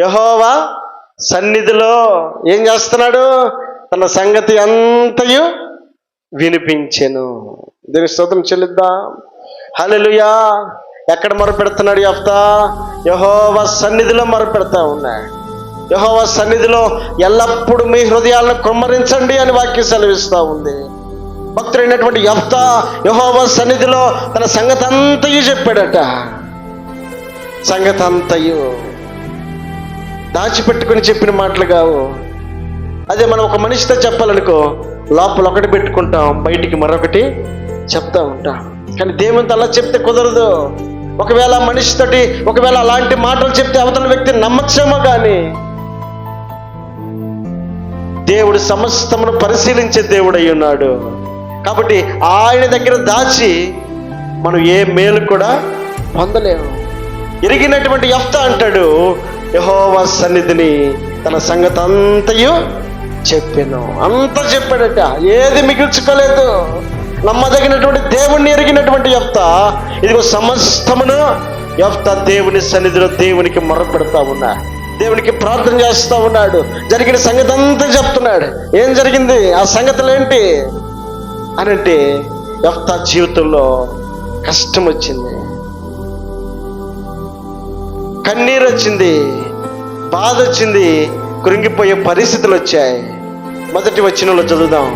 యహోవా సన్నిధిలో ఏం చేస్తున్నాడు? తన సంగతి అంతయు వినిపించెను. దీని స్తోత్రం చెల్లిద్దా. హల్లెలూయా. ఎక్కడ మొరపెడుతున్నాడు యఫ్తా యహోవ సన్నిధిలో మొరపెడతా ఉన్నా యహోవా సన్నిధిలో ఎల్లప్పుడూ మీ హృదయాలను కుమ్మరించండి అని వాక్యం సెలవిస్తూ ఉంది. భక్తుడైనటువంటి యఫ్తా యహోవ సన్నిధిలో తన సంగతి అంతయు చెప్పాడట. సంగతి అంతయు దాచిపెట్టుకుని చెప్పిన మాటలు కావు. అదే మనం ఒక మనిషితో చెప్పాలనుకో లోపల ఒకటి పెట్టుకుంటాం బయటికి మరొకటి చెప్తా ఉంటాం. కానీ దేవునితో అలా చెప్తే కుదరదు. ఒకవేళ మనిషితోటి ఒకవేళ అలాంటి మాటలు చెప్తే అవతల వ్యక్తి నమ్మచ్చేమో కానీ దేవుడు సమస్తమును పరిశీలించే దేవుడు అయి ఉన్నాడు. కాబట్టి ఆయన దగ్గర దాచి మనం ఏ మేలు కూడా పొందలేము. ఎరిగినటువంటి యఫ్త అంటాడు యహోవా సన్నిధిని తన సంగతి అంతయు చెప్పాను. అంత చెప్పాడట. ఏది మిగిల్చుకోలేదు. నమ్మదగినటువంటి దేవుణ్ణి ఎరిగినటువంటి యఫ్త. ఇదిగో సమస్తమును యఫ్త దేవుని సన్నిధిలో దేవునికి మొరపెడతా ఉన్నా. దేవునికి ప్రార్థన చేస్తూ ఉన్నాడు. జరిగిన సంగతి అంతా చెప్తున్నాడు. ఏం జరిగింది? ఆ సంగతులు ఏంటి అని అంటే జీవితంలో కష్టం వచ్చింది కన్నీరు వచ్చింది బాధ వచ్చింది కృంగిపోయే పరిస్థితులు వచ్చాయి మొదటి వచ్చినలో చదువుదాం.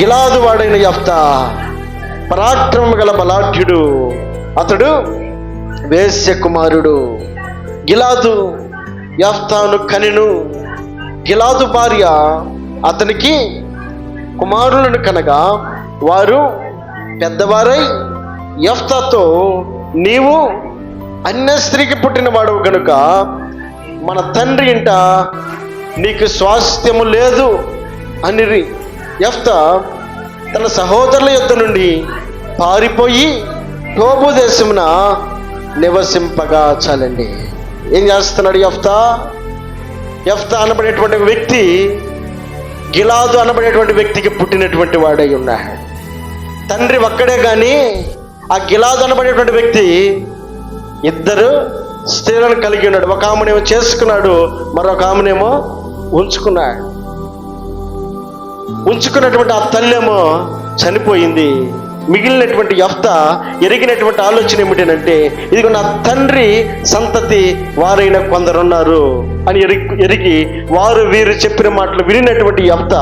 గిలాదు వాడైన యఫ్త పరాక్రమం గల బలాఢ్యుడు అతడు వేశ్య కుమారుడు గిలాదు యఫ్తాను కనిను. గిలాదు భార్య అతనికి కుమారులను కనగా వారు పెద్దవారై యఫ్తాతో నీవు అన్య స్త్రీకి పుట్టినవాడు గనుక మన తండ్రి ఇంట నీకు స్వాస్థ్యము లేదు అనిరి. యఫ్త తన సహోదరుల యొద్ద నుండి పారిపోయి టోబు దేశమున నివసింపగా చాలండి. ఏం చేస్తున్నాడు ఎఫ్తా ఎఫ్తా అనబడేటువంటి వ్యక్తి గిలాదు అనబడేటువంటి వ్యక్తికి పుట్టినటువంటి వాడై ఉన్నాడు. తండ్రి ఒక్కడే కానీ ఆ గిలాదు అనబడేటువంటి వ్యక్తి ఇద్దరు స్త్రీలను కలిగి ఉన్నాడు. ఒక ఆమెనేమో చేసుకున్నాడు మరొక ఆమెనేమో ఉంచుకున్నాడు. ఉంచుకున్నటువంటి ఆ తల్లేమో చనిపోయింది. మిగిలినటువంటి యఫ్త ఎరిగినటువంటి ఆలోచన ఏమిటంటే ఇదిగో నా తండ్రి సంతతి వారైన కొందరున్నారు అని ఎరిగి ఎరిగి వారు వీరు చెప్పిన మాటలు వినినటువంటి యఫ్త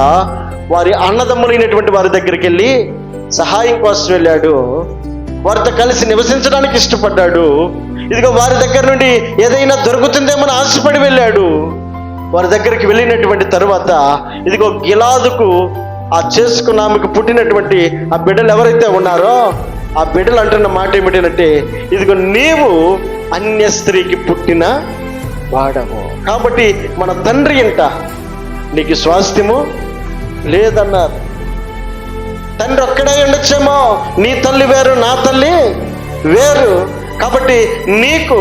వారి అన్నదమ్ములైనటువంటి వారి దగ్గరికి వెళ్ళి సహాయం కోసం వెళ్ళాడు. వారితో కలిసి నివసించడానికి ఇష్టపడ్డాడు. ఇదిగో వారి దగ్గర నుండి ఏదైనా దొరుకుతుందేమో అని ఆశపడి వెళ్ళాడు. వారి దగ్గరికి వెళ్ళినటువంటి తరువాత ఇదిగో గిలాదుకు ఆ చేసుకున్న ఆమెకు పుట్టినటువంటి ఆ బిడ్డలు ఎవరైతే ఉన్నారో ఆ బిడ్డలు అంటున్న మాట ఏమిటంటే ఇదిగో నీవు అన్య స్త్రీకి పుట్టిన వాడము కాబట్టి మన తండ్రి ఇంట నీకు స్వాస్థ్యము లేదన్నారు. తండ్రి ఒక్కడే ఉండొచ్చేమో నీ తల్లి వేరు నా తల్లి వేరు. కాబట్టి నీకు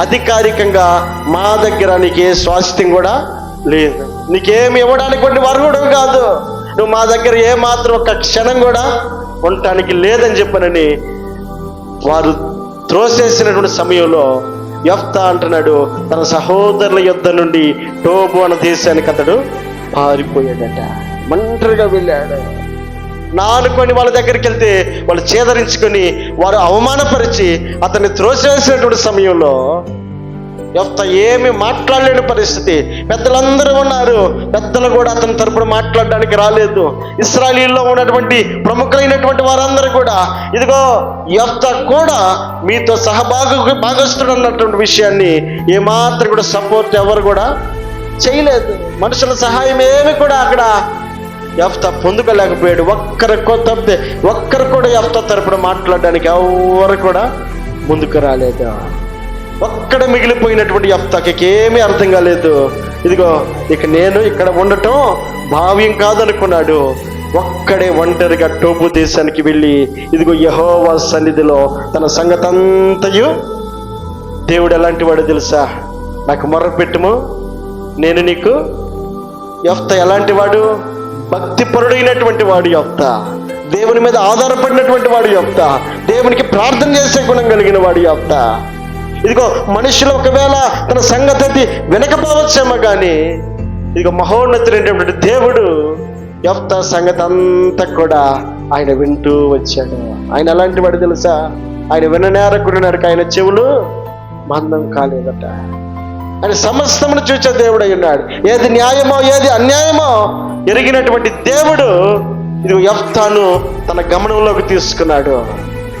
అధికారికంగా మా దగ్గర నీకు ఏ స్వాస్థ్యం కూడా లేదు. నీకేమి ఇవ్వడానికి కొన్ని వరుగుడు కాదు. నువ్వు మా దగ్గర ఏ మాత్రం ఒక క్షణం కూడా ఉండటానికి లేదని చెప్పనని వారు త్రోసేసినటువంటి సమయంలో యఫ్త అంటున్నాడు. తన సహోదరుల యుద్ధ నుండి టోబు అన్న దేశానికి అతడు పారిపోయాడట. ఒంటరిగా వెళ్ళాడు. నాలుకొని వాళ్ళ దగ్గరికి వెళ్తే వాళ్ళు చేదరించుకొని వారు అవమానపరిచి అతన్ని త్రోసేసినటువంటి సమయంలో ఎంత ఏమి మాట్లాడలేని పరిస్థితి. పెద్దలందరూ ఉన్నారు. పెద్దలు కూడా అతని తరపున మాట్లాడడానికి రాలేదు. ఇస్రాయలీల్లో ఉన్నటువంటి ప్రముఖులైనటువంటి వారందరూ కూడా ఇదిగో యొక్క కూడా మీతో సహభాగ భాగస్తుడు అన్నటువంటి విషయాన్ని ఏమాత్రం కూడా సపోర్ట్ ఎవరు కూడా చేయలేదు. మనుషుల సహాయం ఏమి కూడా అక్కడ యఫ్త పొందుకోలేకపోయాడు. ఒక్కరికో తప్పితే ఒక్కరు కూడా యఫ్త తరపున మాట్లాడడానికి ఎవరు కూడా ముందుకు రాలేదు. ఒక్కడ మిగిలిపోయినటువంటి యఫ్తాకి ఏమీ అర్థం కాలేదు. ఇదిగో ఇక నేను ఇక్కడ ఉండటం భావ్యం కాదనుకున్నాడు. ఒక్కడే ఒంటరిగా టోపు దేశానికి వెళ్ళి ఇదిగో యహోవా సన్నిధిలో తన సంగతంతయు దేవుడు ఎలాంటి వాడు తెలుసా? నాకు మొర్ర పెట్టుము నేను నీకు యఫ్త ఎలాంటి వాడు? భక్తిపరుడైనటువంటి వాడు యొక్క దేవుని మీద ఆధారపడినటువంటి వాడు యొక్క దేవునికి ప్రార్థన చేసే గుణం కలిగిన వాడు యొక్క ఇదిగో మనుషులు ఒకవేళ తన సంగతి వినకపోవచ్చేమో కానీ ఇదిగో మహోన్నతుడైనటువంటి దేవుడు యొక్క సంగతి అంతా కూడా ఆయన వింటూ వచ్చాడు. ఆయన ఎలాంటి వాడు తెలుసా? ఆయన విననేరకుడినారు ఆయన చెవులు మందం కాలేదట. ఆయన సమస్తమును చూచే దేవుడు అయి ఉన్నాడు. ఏది న్యాయమో ఏది అన్యాయమో ఎరిగినటువంటి దేవుడు ఇది యఫ్తాను తన గమనంలోకి తీసుకున్నాడు.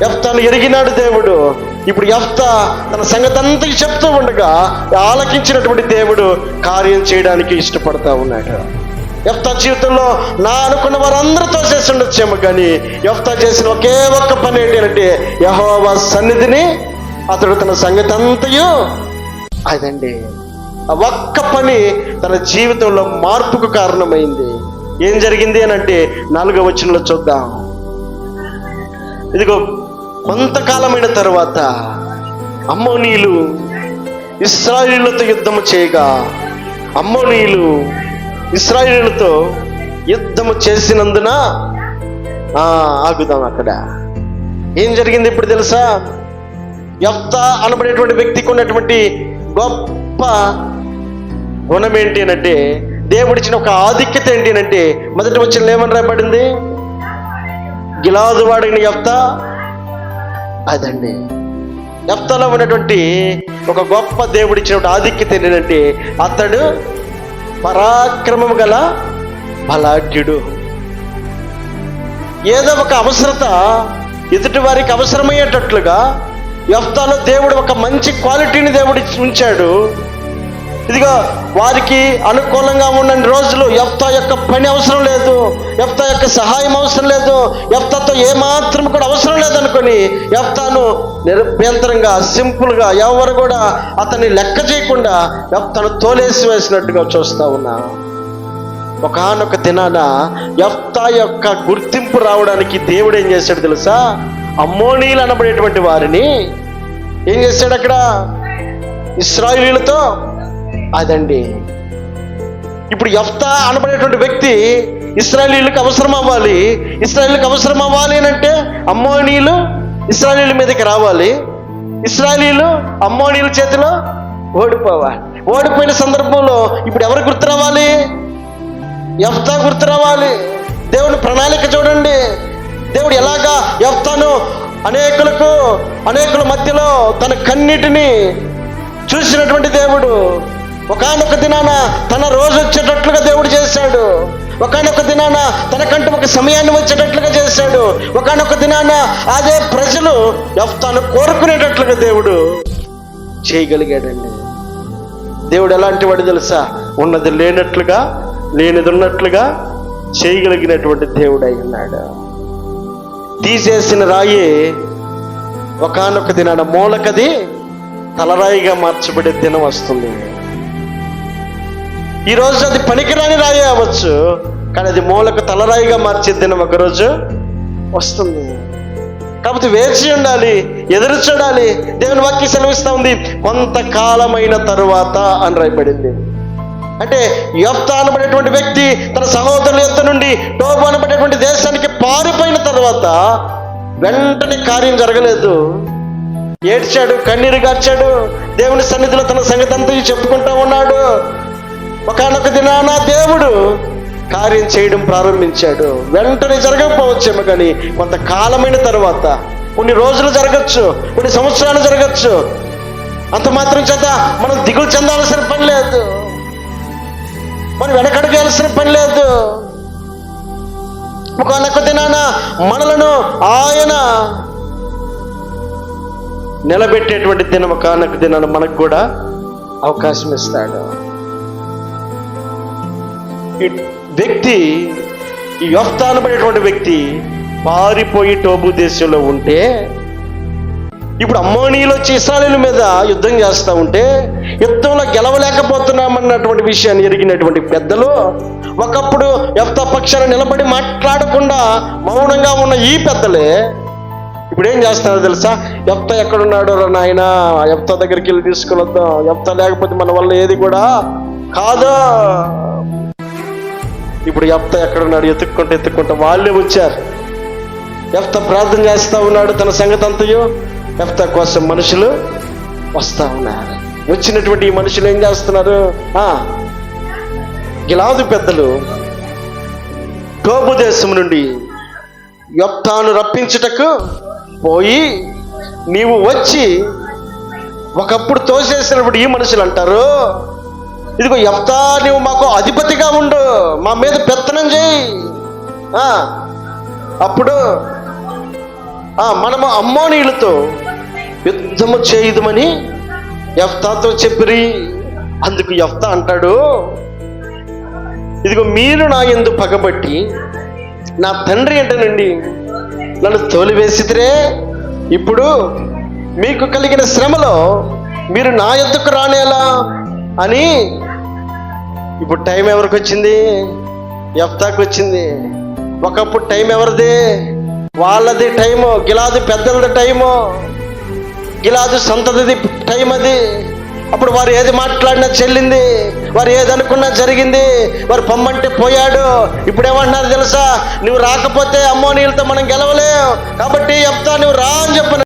ఎఫ్తాను ఎరిగినాడు దేవుడు. ఇప్పుడు యఫ్తా తన సంగతి అంతా చెప్తూ ఉండగా ఆలకించినటువంటి దేవుడు కార్యం చేయడానికి ఇష్టపడతా ఉన్నాడు. ఎఫ్తా జీవితంలో నా అనుకున్న వారందరితో చేసి ఉండొచ్చేమో కానీ ఎఫ్తా చేసిన ఒకే ఒక్క పని ఏంటి అంటే యహోవా సన్నిధిని అతడు తన సంగతి అంతయు అదండి. ఆ ఒక్క పని తన జీవితంలో మార్పుకు కారణమైంది. ఏం జరిగింది అని అంటే నాలుగో వచనంలో చూద్దాం. ఇదిగో కొంతకాలమైన తర్వాత అమ్మోనీయులు ఇస్రాయిలతో యుద్ధము చేయగా అమ్మోనీయులు ఇస్రాయిలతో యుద్ధము చేసినందున ఆగుదాం అక్కడ. ఏం జరిగింది ఇప్పుడు తెలుసా? ఎంత అనబడేటువంటి వ్యక్తికి ఉన్నటువంటి గొప్ప గుణం ఏంటి అంటే దేవుడిచ్చిన ఒక ఆధిక్యత ఏంటి అంటే మొదటి వచ్చిన ఏమని రాయబడింది? గిలాదు వాడిన ఎఫ్తా అదండి. ఎఫ్తాలో ఉన్నటువంటి ఒక గొప్ప దేవుడిచ్చిన ఆధిక్యత ఏంటంటే అతడు పరాక్రమం గల బలాఢ్యుడు. ఏదో ఒక అవసరత ఎదుటి వారికి అవసరమయ్యేటట్లుగా ఎఫ్తాలో దేవుడు ఒక మంచి క్వాలిటీని దేవుడు ఇచ్చి ఉంచాడు. ఇదిగో వారికి అనుకూలంగా ఉన్న రోజులు ఎఫ్తా యొక్క పని అవసరం లేదు ఎఫ్తా యొక్క సహాయం అవసరం లేదు ఎఫ్తతో ఏమాత్రం కూడా అవసరం లేదనుకొని ఎఫ్తాను నిరభ్యంతరంగా సింపుల్గా ఎవరు కూడా అతన్ని లెక్క చేయకుండా యఫ్తాను తోలేసి వేసినట్టుగా చూస్తా ఉన్నా. ఒకనొక దినాన ఎఫ్తా యొక్క గుర్తింపు రావడానికి దేవుడు ఏం చేశాడు తెలుసా? అమ్మోనీలు అనబడేటువంటి వారిని ఏం చేశాడు అక్కడ? ఇస్రాయిలీలతో అదండి. ఇప్పుడు యఫ్తా అనబడేటువంటి వ్యక్తి ఇస్రాయలీలకు అవసరం అవ్వాలి ఇస్రాయలీలకు అవసరం అవ్వాలి అని అంటే అమ్మోనీలు ఇస్రాయలీల మీదకి రావాలి. ఇస్రాయలీలు అమ్మోనీల చేతిలో ఓడిపోవాలి. ఓడిపోయిన సందర్భంలో ఇప్పుడు ఎవరు గుర్తు రావాలి యఫ్తా గుర్తు రావాలి దేవుని ప్రణాళిక చూడండి. దేవుడు ఎలాగా యఫ్తాను అనేకులకు అనేకుల మధ్యలో తన కన్నిటిని చూసినటువంటి దేవుడు ఒకానొక దినాన తన రోజు వచ్చేటట్లుగా దేవుడు చేశాడు. ఒకానొక దినాన తనకంటూ ఒక సమయాన్ని వచ్చేటట్లుగా చేశాడు. ఒకానొక దినాన అదే ప్రజలు యఫ్తాను కోరుకునేటట్లుగా దేవుడు చేయగలిగాడండి. దేవుడు ఎలాంటి వాడు తెలుసా? ఉన్నది లేనట్లుగా లేనిది ఉన్నట్లుగా చేయగలిగినటువంటి దేవుడు అయి ఉన్నాడు. తీసేసిన రాయి ఒకనొక దినాన మూలకది తలరాయిగా మార్చబడే దినం వస్తుంది. ఈరోజు అది పనికిరాని రాయి అవ్వచ్చు కానీ అది మూలకు తలరాయిగా మార్చే దినం ఒకరోజు వస్తుంది. కాబట్టి వేచి ఉండాలి ఎదురు చూడాలి. దేవుని వాక్య సెలవిస్తూ ఉంది కొంతకాలమైన తరువాత అని రాయబడింది. అంటే యొప్త అనబడేటువంటి వ్యక్తి తన సహోదరుల యొక్క నుండి టోబు అనబడేటువంటి దేశానికి పారిపోయిన తర్వాత వెంటనే కార్యం జరగలేదు. ఏడ్చాడు కన్నీరు గార్చాడు దేవుని సన్నిధిలో తన సంగతి అంతా చెప్పుకుంటా ఉన్నాడు. ఒకనొక దినాన దేవుడు కార్యం చేయడం ప్రారంభించాడు. వెంటనే జరగకపోవచ్చేమో కానీ కొంతకాలమైన తర్వాత కొన్ని రోజులు జరగచ్చు కొన్ని సంవత్సరాలు జరగచ్చు. అంత మాత్రం చేత మనం దిగులు చెందాల్సిన పని లేదు. మనం వెనకడగాల్సిన పని లేదు. ఒకనొక దినాన మనలను ఆయన నిలబెట్టేటువంటి దినం ఒకనొక దినాన మనకు కూడా అవకాశం ఇస్తాడు. ఈ వ్యక్తి ఈ యొఫ్తా వ్యక్తి పారిపోయి టోబు దేశంలో ఉంటే ఇప్పుడు అమ్మోనీలు వచ్చి మీద యుద్ధం చేస్తూ ఉంటే యుద్ధంలో గెలవలేకపోతున్నామన్నటువంటి విషయాన్ని ఎరిగినటువంటి పెద్దలు ఒకప్పుడు యొఫ్తా పక్షాన నిలబడి మాట్లాడకుండా మౌనంగా ఉన్న ఈ పెద్దలే ఇప్పుడు ఏం చేస్తున్నారో తెలుసా? ఎప్త ఎక్కడున్నాడో రా నాయన ఎప్త దగ్గరికి వెళ్ళి తీసుకుని వద్దాం ఎప్త లేకపోతే మన వల్ల ఏది కూడా కాదు? ఇప్పుడు ఎప్త ఎక్కడున్నాడు ఎత్తుక్కుంటూ ఎత్తుక్కుంటూ వాళ్ళే వచ్చారు. ఎఫ్త ప్రార్థన చేస్తా ఉన్నాడు తన సంగతి అంతయో? ఎఫ్త కోసం మనుషులు వస్తా ఉన్నారు. వచ్చినటువంటి ఈ మనుషులు ఏం చేస్తున్నారు? ఆ, గిలాదు పెద్దలు టోబు దేశం నుండి యొప్తాను రప్పించుటకు పోయి నీవు వచ్చి ఒకప్పుడు తోసేసినప్పుడు ఈ మనుషులు అంటారు ఇదిగో యప్తా నువ్వు మాకు అధిపతిగా ఉండు మా మీద పెత్తనం చేయి. అప్పుడు మనము అమ్మోనీయులతో యుద్ధము చేయుదమని ఎఫ్తాతో చెప్పిరి. అందుకు యఫ్తా అంటాడు ఇదిగో మీరు నా ఎందు పగబట్టి నా తండ్రి అంటేనండి నన్ను తోలివేసిదిరే ఇప్పుడు మీకు కలిగిన శ్రమలో మీరు నా ఎద్దుకు రానేలా అని ఇప్పుడు టైం ఎవరికి వచ్చింది? ఎఫ్తాకు వచ్చింది. ఒకప్పుడు టైం ఎవరిది? వాళ్ళది టైము గిలాదు పెద్దలది టైము. గిలాదు సంతతిది టైం అది. అప్పుడు వారు ఏది మాట్లాడినా చెల్లింది. వారు ఏది అనుకున్నా జరిగింది. వారు పొమ్మంటే పోయాడు. ఇప్పుడు ఏమంటున్నారు తెలుసా? నువ్వు రాకపోతే అమ్మో నీళ్ళతో మనం గెలవలేవు కాబట్టి చెప్తా నువ్వు రా అని చెప్పను